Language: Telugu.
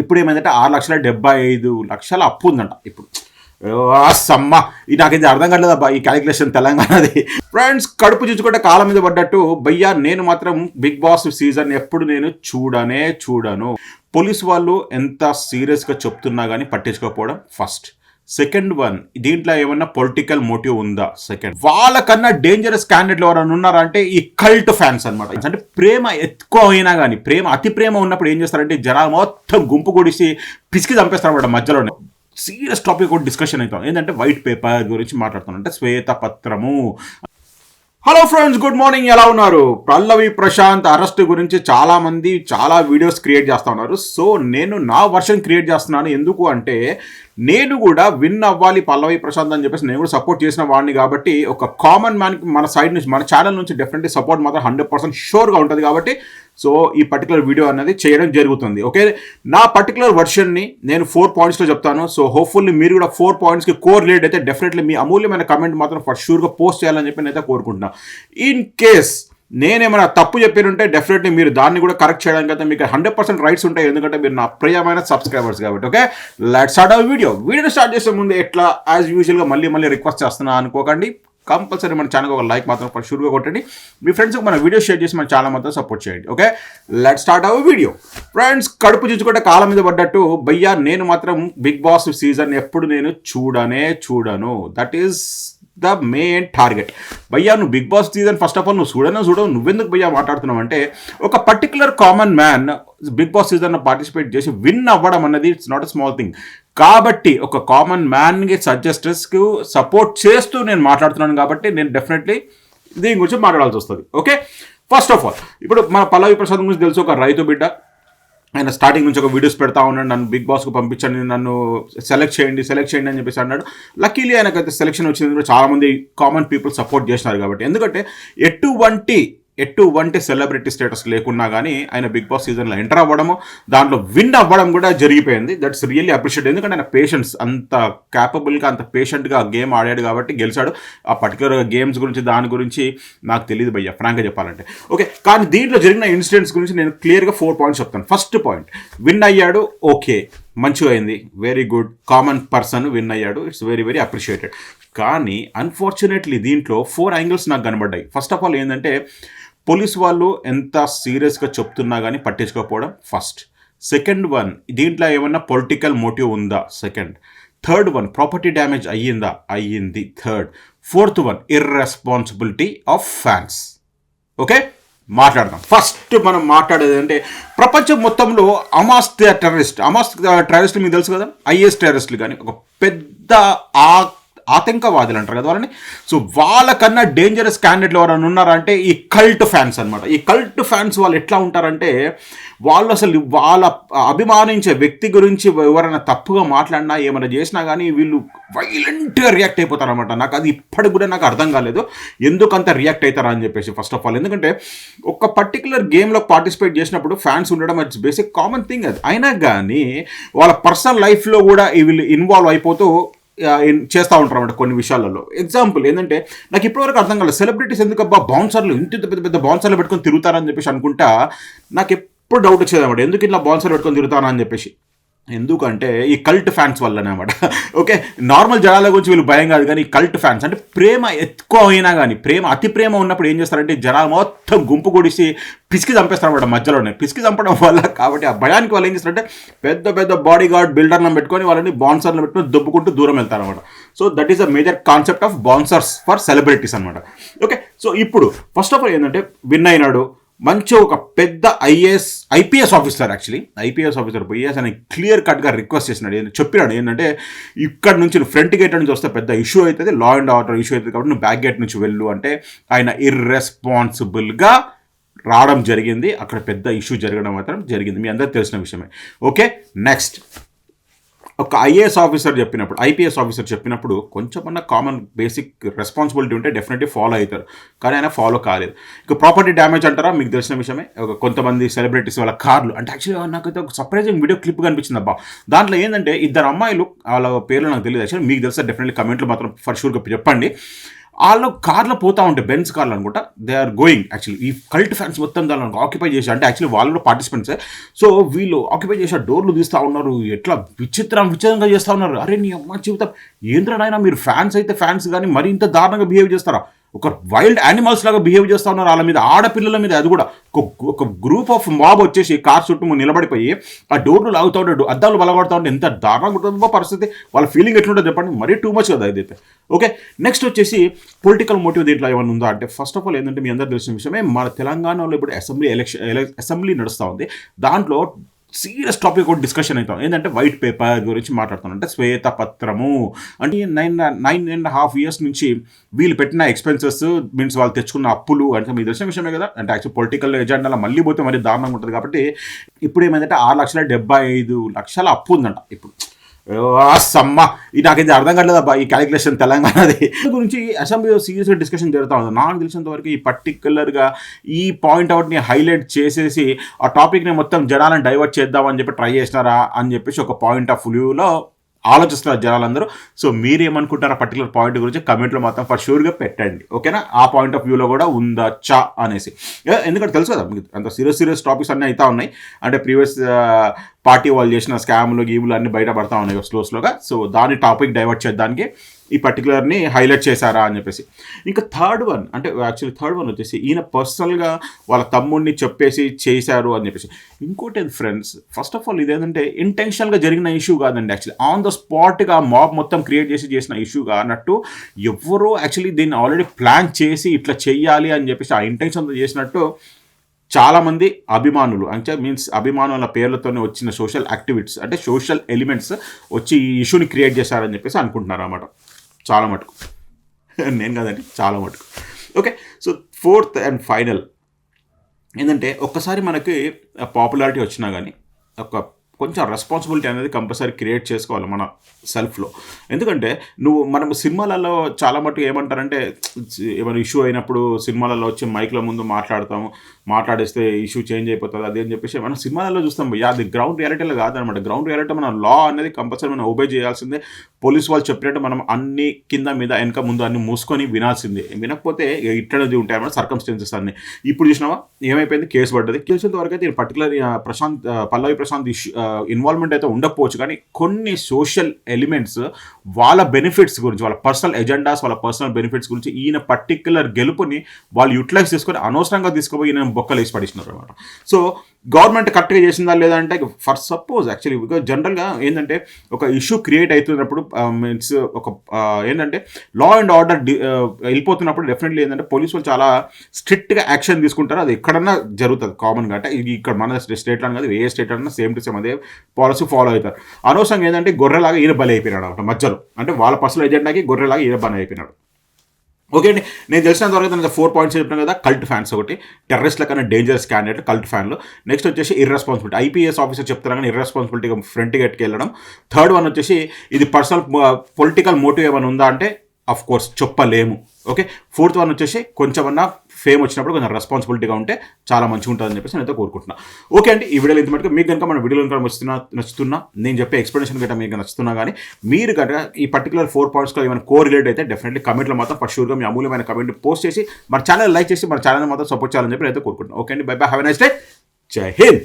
ఇప్పుడు ఏమైందంటే ఆరు లక్షల డెబ్బై ఐదు లక్షల అప్పు ఉందంట. ఇప్పుడు సమ్మ. ఈ నాకైతే అర్థం కాలేదు అబ్బా ఈ క్యాలిక్యులేషన్ తెలంగాణది. ఫ్రెండ్స్ కడుపు చూసుకుంటే కాలం మీద పడ్డట్టు. భయ్యా నేను మాత్రం బిగ్ బాస్ సీజన్ ఎప్పుడు నేను చూడనే చూడను. పోలీస్ వాళ్ళు ఎంత సీరియస్గా చెప్తున్నా కానీ పట్టించుకోకపోవడం ఫస్ట్ సెకండ్ వన్ దీంట్లో ఏమన్నా పొలిటికల్ మోటివ్ ఉందా? సెకండ్ వాళ్ళకన్నా డేంజరస్ క్యాండిడేట్లు ఎవరైనా ఉన్నారంటే ఈ కల్ట్ ఫ్యాన్స్ అనమాట అంటే ప్రేమ ఎక్కువ అయినా కానీ ప్రేమ అతి ప్రేమ ఉన్నప్పుడు ఏం చేస్తారంటే జనాలు మొత్తం గుంపు కొడిసి పిసికి చంపేస్తారనమాట మధ్యలోనే. సీరియస్ టాపిక్ కూడా డిస్కషన్ అవుతాం. ఏంటంటే వైట్ పేపర్ గురించి మాట్లాడుతాం అంటే శ్వేత పత్రము హలో ఫ్రెండ్స్ గుడ్ మార్నింగ్ ఎలా ఉన్నారు? పల్లవి ప్రశాంత్ అరెస్ట్ గురించి చాలా మంది చాలా వీడియోస్ క్రియేట్ చేస్తూ ఉన్నారు. సో నేను నా వర్షన్ క్రియేట్ చేస్తున్నాను. ఎందుకు అంటే నేను కూడా విన్ అవ్వాలి పల్లవి ప్రశాంత్ అని చెప్పేసి నేను కూడా సపోర్ట్ చేసిన వాడిని కాబట్టి ఒక కామన్ మ్యాన్కి మన సైడ్ నుంచి మన ఛానల్ నుంచి డెఫినెట్లీ సపోర్ట్ మాత్రం హండ్రెడ్ పర్సెంట్ షూర్గా ఉంటుంది కాబట్టి సో ఈ పర్టికులర్ వీడియో అనేది చేయడం జరుగుతుంది ఓకే నా పర్టికులర్ వర్షన్ని నేను ఫోర్ పాయింట్స్లో చెప్తాను. సో హోప్ఫుల్లీ మీరు కూడా ఫోర్ పాయింట్స్కి కోర్ రిలేట్ అయితే డెఫినెట్లీ మీ అమూల్యమైన కమెంట్ మాత్రం ఫర్ షూర్గా పోస్ట్ చేయాలని చెప్పి నేనైతే కోరుకుంటున్నాను ఇన్ కేస్ నేనేమైనా తప్పు చెప్పినుంటే డెఫినెట్లీ మీరు దాన్ని కూడా కరెక్ట్ చేయడానికి అయితే మీకు హండ్రెడ్ పర్సెంట్ రైట్స్ ఉంటాయి. ఎందుకంటే మీరు నా ప్రియమైన సబ్స్క్రైబర్స్ కాబట్టి okay let start our video video start చేసే ముందు ఎట్లా? యాజ్ యూజువల్గా మళ్ళీ మళ్ళీ రిక్వెస్ట్ చేస్తున్నా అనుకోకండి. కంపల్సరీ మన ఛానల్ ఒక లైక్ మాత్రం షూర్గా కొట్టండి. మీ ఫ్రెండ్స్కి మన వీడియో షేర్ చేసి మన ఛానల్ మాత్రం సపోర్ట్ చేయండి. Okay let start our video friends కడుపు చూసుకుంటే కాలం మీద పడ్డట్టు. భయ్యా నేను మాత్రం బిగ్ బాస్ సీజన్ ఎప్పుడు నేను చూడనే చూడను. That is the main target. భయ్యా నువ్వు Bigg Boss season first of all నువ్వు చూడనే చూడవు నువ్వెందుకు భయ్యా మాట్లాడుతున్నావు అంటే ఒక particular common man Bigg Boss సీజన్లో పార్టిసిపేట్ చేసి విన్ అవ్వడం అన్నది it's not a small thing కాబట్టి ఒక కామన్ మ్యాన్కి సజెస్టర్స్కి సపోర్ట్ చేస్తూ నేను మాట్లాడుతున్నాను కాబట్టి నేను డెఫినెట్లీ దీని గురించి మాట్లాడాల్సి వస్తుంది. ఓకే ఫస్ట్ ఆఫ్ ఆల్ ఇప్పుడు మన పల్లవి ప్రసాద్ గురించి తెలుసు ఒక రైతు బిడ్డ. ఆయన స్టార్టింగ్ నుంచి ఒక వీడియోస్ పెడతా ఉన్నాడు నన్ను బిగ్ బాస్కు పంపించండి నన్ను సెలెక్ట్ చేయండి సెలెక్ట్ చేయండి అని చెప్పేసి అన్నాడు. లక్కీలీ ఆయనకైతే సెలెక్షన్ వచ్చింది. కూడా చాలామంది కామన్ పీపుల్ సపోర్ట్ చేసినారు కాబట్టి. ఎందుకంటే ఎటువంటి ఎటువంటి సెలబ్రిటీ స్టేటస్ లేకున్నా కానీ ఆయన బిగ్ బాస్ సీజన్లో ఎంటర్ అవ్వడము దాంట్లో విన్ అవ్వడం కూడా జరిగిపోయింది. దట్స్ రియల్లీ అప్రిషియేట్ ఎందుకంటే ఆయన పేషెన్స్ అంత క్యాపబుల్గా అంత పేషెంట్గా గేమ్ ఆడాడు కాబట్టి గెలిచాడు. ఆ పర్టికులర్ గేమ్స్ గురించి దాని గురించి నాకు తెలియదు భయ్య ఫ్రాంక్గా చెప్పాలంటే. ఓకే కానీ దీంట్లో జరిగిన ఇన్సిడెంట్స్ గురించి నేను క్లియర్గా ఫోర్ పాయింట్స్ చెప్తాను. ఫస్ట్ పాయింట్ విన్ అయ్యాడు ఓకే మంచిగా అయింది very good common person win అయ్యాడు ఇట్స్ వెరీ వెరీ అప్రిషియేటెడ్. కానీ అన్ఫార్చునేట్లీ దీంట్లో ఫోర్ యాంగిల్స్ నాకు కనబడ్డాయి. ఫస్ట్ ఆఫ్ ఆల్ ఏంటంటే పోలీస్ వాళ్ళు ఎంత సీరియస్గా చెప్తున్నా కానీ పట్టించుకోకపోవడం ఫస్ట్. సెకండ్ వన్ దీంట్లో ఏమన్నా పొలిటికల్ మోటివ్ ఉందా? Second. Third one property damage అయ్యిందా? అయ్యింది. Third. Fourth one irresponsibility of fans okay? మాట్లాడదాం. ఫస్ట్ మనం మాట్లాడేది అంటే ప్రపంచం మొత్తంలో అమాస్ టెర్రరిస్ట్ అమాస్ టెర్రరిస్ట్ మీకు తెలుసు కదా? ఐఎస్ టెర్రరిస్టులు కానీ ఒక పెద్ద ఆ ఆతంకవాదులు అంటారు కదా వాళ్ళని. సో వాళ్ళకన్నా డేంజరస్ క్యాండిడేట్లు ఎవరైనా ఉన్నారంటే ఈ కల్ట్ ఫ్యాన్స్ అనమాట ఈ కల్ట్ ఫ్యాన్స్ వాళ్ళు ఎట్లా ఉంటారంటే వాళ్ళు అసలు వాళ్ళ అభిమానించే వ్యక్తి గురించి ఎవరైనా తప్పుగా మాట్లాడినా ఏమైనా చేసినా కానీ వీళ్ళు వైలెంట్గా రియాక్ట్ అయిపోతారనమాట నాకు అది ఇప్పటికి కూడా నాకు అర్థం కాలేదు. ఎందుకంత రియాక్ట్ అవుతారా అని చెప్పేసి ఫస్ట్ ఆఫ్ ఆల్ ఎందుకంటే ఒక పర్టికులర్ గేమ్లో పార్టిసిపేట్ చేసినప్పుడు ఫ్యాన్స్ ఉండడం ఇట్స్ బేసిక్ కామన్ థింగ్ అది. అయినా కానీ వాళ్ళ పర్సనల్ లైఫ్లో కూడా వీళ్ళు ఇన్వాల్వ్ అయిపోతూ చేస్తూ ఉంటారు అన్నమాట కొన్ని విషయాలలో. ఎగ్జాంపుల్ ఏంటంటే నాకు ఇప్పటివరకు అర్థం కాలేదు. సెలబ్రిటీస్ ఎందుకబ్బా బౌన్సర్లు ఇంత ఇంత పెద్ద పెద్ద బౌన్సర్లు పెట్టుకొని తిరుగుతారని చెప్పేసి అనుకుంటా నాకు ఎప్పుడు డౌట్ వచ్చేది అనమాట ఎందుకు ఇట్లా బౌన్సర్లు పెట్టుకొని తిరుగుతారని చెప్పేసి. ఎందుకంటే ఈ కల్ట్ ఫ్యాన్స్ వల్లనే అనమాట ఓకే? నార్మల్ జనాల గురించి వీళ్ళు భయం కాదు కానీ ఈ కల్ట్ ఫ్యాన్స్ అంటే ప్రేమ ఎక్కువ అయినా కానీ ప్రేమ అతి ప్రేమ ఉన్నప్పుడు ఏం చేస్తారంటే జనాలు మొత్తం గుంపు కొడిసి పిసికి చంపేస్తారు అనమాట మధ్యలోనే. పిసికి చంపడం వల్ల కాబట్టి ఆ భయానికి వాళ్ళు ఏం చేస్తారంటే పెద్ద పెద్ద బాడీ గార్డ్ బిల్డర్లను పెట్టుకొని వాళ్ళని బాన్సర్లను పెట్టుకొని దుబ్బుకుంటూ దూరం వెళ్తారు అనమాట so that is a major concept of bouncers for celebrities అనమాట ఓకే? సో ఇప్పుడు ఫస్ట్ ఆఫ్ ఆల్ ఏంటంటే విన్ అయినాడు మంచి ఒక పెద్ద IAS IPS officer actually IPS officer పోయేస్ అని క్లియర్ కట్గా రిక్వెస్ట్ చేసినాడు. చెప్పినాడు ఏంటంటే ఇక్కడ నుంచి ఫ్రంట్ గేట్ నుంచి వస్తే పెద్ద ఇష్యూ అవుతుంది లా అండ్ ఆర్డర్ ఇష్యూ అవుతుంది కాబట్టి నువ్వు బ్యాక్ గేట్ నుంచి వెళ్ళు అంటే ఆయన ఇర్రెస్పాన్సిబుల్గా రావడం జరిగింది. అక్కడ పెద్ద ఇష్యూ జరగడం మాత్రం జరిగింది. మీ అందరూ తెలిసిన విషయమే. ఓకే నెక్స్ట్ ఒక ఐఏఎస్ ఆఫీసర్ చెప్పినప్పుడు ఐపీఎస్ ఆఫీసర్ చెప్పినప్పుడు కొంచెమన్నా కామన్ బేసిక్ రెస్పాన్సిబిలిటీ ఉంటే డెఫినెట్లీ ఫాలో అవుతారు. కానీ ఆయన ఫాలో కాలేదు. ఇక ప్రాపర్టీ డ్యామేజ్ అంటారా? మీకు తెలిసిన విషయమే. ఒక కొంతమంది సెలబ్రిటీస్ వాళ్ళ కార్లు అంటే యాక్చువల్గా నాకైతే ఒక సర్ప్రైజింగ్ వీడియో క్లిప్ కనిపించింది అబ్బా. దాంట్లో ఏంటంటే ఇద్దరు అమ్మాయిలు వాళ్ళ పేర్లు నాకు తెలియదు. యాక్చువల్లీ మీకు తెలుసా డెఫినెట్లీ కమెంట్లు మాత్రం ఫర్ షూర్గా చెప్పండి. వాళ్ళు కార్లో పోతా ఉంటాయి బెన్స్ కార్లు అనుకుంటా దే ఆర్ గోయింగ్ యాక్చువల్లీ ఈ కల్ట్ ఫ్యాన్స్ మొత్తం దాన్ని ఆక్యుపై చేసి అంటే యాక్చువల్లీ వాళ్ళు కూడా పార్టిసిపెంట్సే సో వీళ్ళు ఆక్యుపై చేసి డోర్లు తీస్తూ ఉన్నారు. ఎట్లా విచిత్రం విచిత్రంగా చేస్తూ ఉన్నారు. అరే నీ అమ్మ జీవితం. ఏంద్రనైనా మీరు ఫ్యాన్స్ అయితే ఫ్యాన్స్ కానీ మరి ఇంత దారుణంగా బిహేవ్ చేస్తారా? ఒక వైల్డ్ యానిమల్స్ లాగా బిహేవ్ చేస్తూ ఉన్నారు వాళ్ళ మీద ఆడపిల్లల మీద. అది కూడా ఒక ఒక గ్రూప్ ఆఫ్ మాబ్ వచ్చేసి కార్ చుట్టూ నిలబడిపోయి ఆ డోర్లు లాగుతూ ఉంటాడు అద్దాలు బలగొడతా ఉంటే ఎంత దారుణంగా ఉంటుందో పరిస్థితి. వాళ్ళ ఫీలింగ్ ఎట్లుంటుంది చెప్పండి. మరీ టూ మచ్ కదా ఇదైతే. ఓకే నెక్స్ట్ వచ్చేసి పొలిటికల్ మోటివ్ దీంట్లో ఏమైనా ఉందా అంటే ఫస్ట్ ఆఫ్ ఆల్ ఏంటంటే మీ అందరూ తెలిసిన విషయమే మన తెలంగాణలో ఇప్పుడు అసెంబ్లీ ఎలక్షన్ అసెంబ్లీ నడుస్తూ ఉంది. దాంట్లో సీరియస్ టాపిక్ ఒకటి డిస్కషన్ అవుతాం. ఏంటంటే వైట్ పేపర్ గురించి మాట్లాడుతాం అంటే శ్వేత పత్రము. అంటే nine nine and half years నుంచి వీళ్ళు పెట్టిన ఎక్స్పెన్సెస్ మీన్స్ వాళ్ళు తెచ్చుకున్న అప్పులు అంటే మీ తెలిసిన విషయమే కదా. అంటే యాక్చువల్ పొలిటికల్ ఎజెండాలో మళ్ళీ పోతే మరి దారుణంగా ఉంటుంది కాబట్టి ఇప్పుడు ఏమైందంటే ఆరు లక్షల డెబ్బై ఐదు లక్షల అప్పు ఉందంట. ఇప్పుడు అమ్మ ఇది నాకైతే అర్థం కాలేదు అబ్బా ఈ క్యాలిక్యులేషన్ తెలంగాణది. గురించి అసెంబ్లీలో సీరియస్గా డిస్కషన్ జరుగుతూ ఉంది. నాకు తెలిసినంత వరకు ఈ పర్టికులర్గా ఈ పాయింట్ అవుట్ని హైలైట్ చేసేసి ఆ టాపిక్ని మొత్తం జనాలను డైవర్ట్ చేద్దామని చెప్పి ట్రై చేసినారా అని చెప్పేసి ఒక పాయింట్ ఆఫ్ వ్యూలో ఆలోచిస్తున్నారు జనాలందరూ. సో మీరేమనుకుంటారు ఆ పర్టికులర్ పాయింట్ గురించి కమెంట్లో మాత్రం ఫర్ షూర్గా పెట్టండి. ఓకేనా ఆ పాయింట్ ఆఫ్ వ్యూలో కూడా ఉందా? చా అనేసి. ఎందుకంటే తెలుసు కదా మీకు అంత సీరియస్ సీరియస్ టాపిక్స్ అన్నీ అవుతా ఉన్నాయి. అంటే ప్రీవియస్ పార్టీ వాళ్ళు చేసిన స్కామ్లు గీములు అన్నీ బయటపడతా ఉన్నాయి స్లో స్లోగా. సో దాని టాపిక్ డైవర్ట్ చేద్దానికి ఈ పర్టికులర్ని హైలైట్ చేశారా అని చెప్పేసి. ఇంకా థర్డ్ వన్ అంటే యాక్చువల్లీ థర్డ్ వన్ వచ్చేసి ఈయన పర్సనల్గా వాళ్ళ తమ్ముడిని చెప్పేసి చేశారు అని చెప్పేసి. ఇంకోటి ఫ్రెండ్స్ ఫస్ట్ ఆఫ్ ఆల్ ఇదేంటంటే ఇంటెన్షనల్గా జరిగిన ఇష్యూ కాదండి యాక్చువల్లీ ఆన్ ద స్పాట్గా మాబ్ మొత్తం క్రియేట్ చేసి చేసిన ఇష్యూ కానట్టు ఎవరో యాక్చువల్లీ దీన్ని ఆల్రెడీ ప్లాన్ చేసి ఇట్లా చెయ్యాలి అని చెప్పేసి ఆ ఇంటెన్షన్తో చేసినట్టు చాలామంది అభిమానులు అంటే మీన్స్ అభిమానుల పేర్లతోనే వచ్చిన సోషల్ యాక్టివిటీస్ అంటే సోషల్ ఎలిమెంట్స్ వచ్చి ఈ ఇష్యూని క్రియేట్ చేశారని చెప్పేసి అనుకుంటున్నారు అన్నమాట చాలా మటుకు. నేను కాదండి చాలా మటుకు. Okay so fourth and final ఏంటంటే ఒక్కసారి మనకి పాపులారిటీ వచ్చినా కానీ ఒక కొంచెం రెస్పాన్సిబిలిటీ అనేది కంపల్సరీ క్రియేట్ చేసుకోవాలి మన సెల్ఫ్లో ఎందుకంటే నువ్వు మనం సినిమాలలో చాలా మటుకు ఏమంటారంటే ఏమైనా ఇష్యూ అయినప్పుడు సినిమాలలో వచ్చి మైక్ల ముందు మాట్లాడతాము మాట్లాడేస్తే ఇష్యూ చేంజ్ అయిపోతుంది అది అని చెప్పేసి మనం సినిమాలలో చూస్తాం. అది గ్రౌండ్ రియాలిటీలో కాదనమాట. గ్రౌండ్ రియాలిటీ మన లా అనేది కంపల్సరీ మనం ఒబే చేయాల్సిందే. పోలీస్ వాళ్ళు చెప్పినట్టు మనం అన్ని కింద మీద వెనక ముందు అన్ని మూసుకొని వినాల్సిందే. వినకపోతే ఇట్లనేది ఉంటాయి అన్నమాట సర్కమ్స్టెన్సెస్ అన్ని. ఇప్పుడు చూసినావా? ఏమైపోయింది? కేసు పడ్డది. తెలిసినంత వరకు అయితే పర్టికులర్ ప్రశాంత్ పల్లవి ప్రశాంత్ ఇన్వాల్వ్మెంట్ అయితే ఉండకపోవచ్చు. కానీ కొన్ని సోషల్ ఎలిమెంట్స్ వాళ్ళ బెనిఫిట్స్ గురించి వాళ్ళ పర్సనల్ ఎజెండాస్ వాళ్ళ పర్సనల్ బెనిఫిట్స్ గురించి ఈయన పర్టికులర్ గెలుపుని వాళ్ళు యూటిలైజ్ చేసుకొని అనవసరంగా తీసుకుపోయి ఈయన బొక్కలు వేసి పడిస్తున్నారు అనమాట సో గవర్నమెంట్ కరెక్ట్గా చేసిందా లేదా అంటే ఫర్ సపోజ్ యాక్చువల్లీ బికాజ్ జనరల్గా ఏంటంటే ఒక ఇష్యూ క్రియేట్ అవుతున్నప్పుడు మీన్స్ ఒక ఏంటంటే లా అండ్ ఆర్డర్ వెళ్ళిపోతున్నప్పుడు డెఫినెట్లీ ఏంటంటే పోలీసు వాళ్ళు చాలా స్ట్రిక్ట్గా యాక్షన్ తీసుకుంటారు. అది ఎక్కడన్నా జరుగుతుంది కామన్గా. అంటే ఇది ఇక్కడ మన స్టేట్లో కాదు ఏ స్టేట్ అన్నా సేమ్ టు సేమ్ అదే పాలసీ ఫాలో అవుతారు. అనవసరంగా ఏంటంటే గొర్రెలాగా ఈయన బలి అయిపోయినాడు అనమాట మధ్యలో. అంటే వాళ్ళ పర్సనల్ ఎజెండాకి గొర్రెలాగా ఈయన బలి అయిపోయినాడు. ఓకే అండి. నేను తెలిసినంత వరకు నేను ఫోర్ పాయింట్స్ చెప్పినాను కదా కల్ట్ ఫ్యాన్స్ ఒకటి టెర్రరిస్ట్ల కన్నా డేంజరస్ క్యాండిడేట్ కల్ట్ ఫ్యాన్లు నెక్స్ట్ వచ్చేసి ఇర్రెస్పాన్సిబిలిటీ ఐపీఎస్ ఆఫీసర్ చెప్తారు కానీ ఇర్రెస్పాన్సిబిలిటీగా ఫ్రంట్కి ఎట్టుకెళ్ళడం థర్డ్ వన్ వచ్చేసి ఇది పర్సనల్ పొలిటికల్ మోటివ్ ఏమైనా ఉందా అంటే అఫ్ కోర్స్ చెప్పలేము. ఓకే ఫోర్త్ వన్ వచ్చేసి కొంచెమన్నా ఫేమ్ వచ్చినప్పుడు కొంచెం రెస్పాన్సిబిలిటీగా ఉంటే చాలా మంచిగా ఉంటుందని చెప్పేసి నేనైతే కోరుకుంటున్నా. ఓకే అండి ఈ వీడియోలో ఇంత మటుకు మీకు కనుక మన వీడియోలు కనుక నచ్చుతున్నా నచ్చుతున్నా నేను చెప్పే ఎక్స్ప్లెనేషన్ గట్రా మీకు నచ్చుతున్నా కానీ మీరు గట్రా ఈ పర్టికులర్ ఫోర్ పాయింట్స్లో ఏమైనా కో రిలేట్ అయితే డెఫినెట్లీ కమెంట్లో మాత్రం ఫస్ట్ షూర్గా మీ అమూల్యమైన కమెంట్ పోస్ట్ చేసి మన ఛానల్ లైక్ చేసి మన ఛానల్ మాత్రం సపోర్ట్ చేయాలని చెప్పి నేనైతే కోరుకుంటున్నాను ఓకే అండి bye bye have nice day జై హింద్!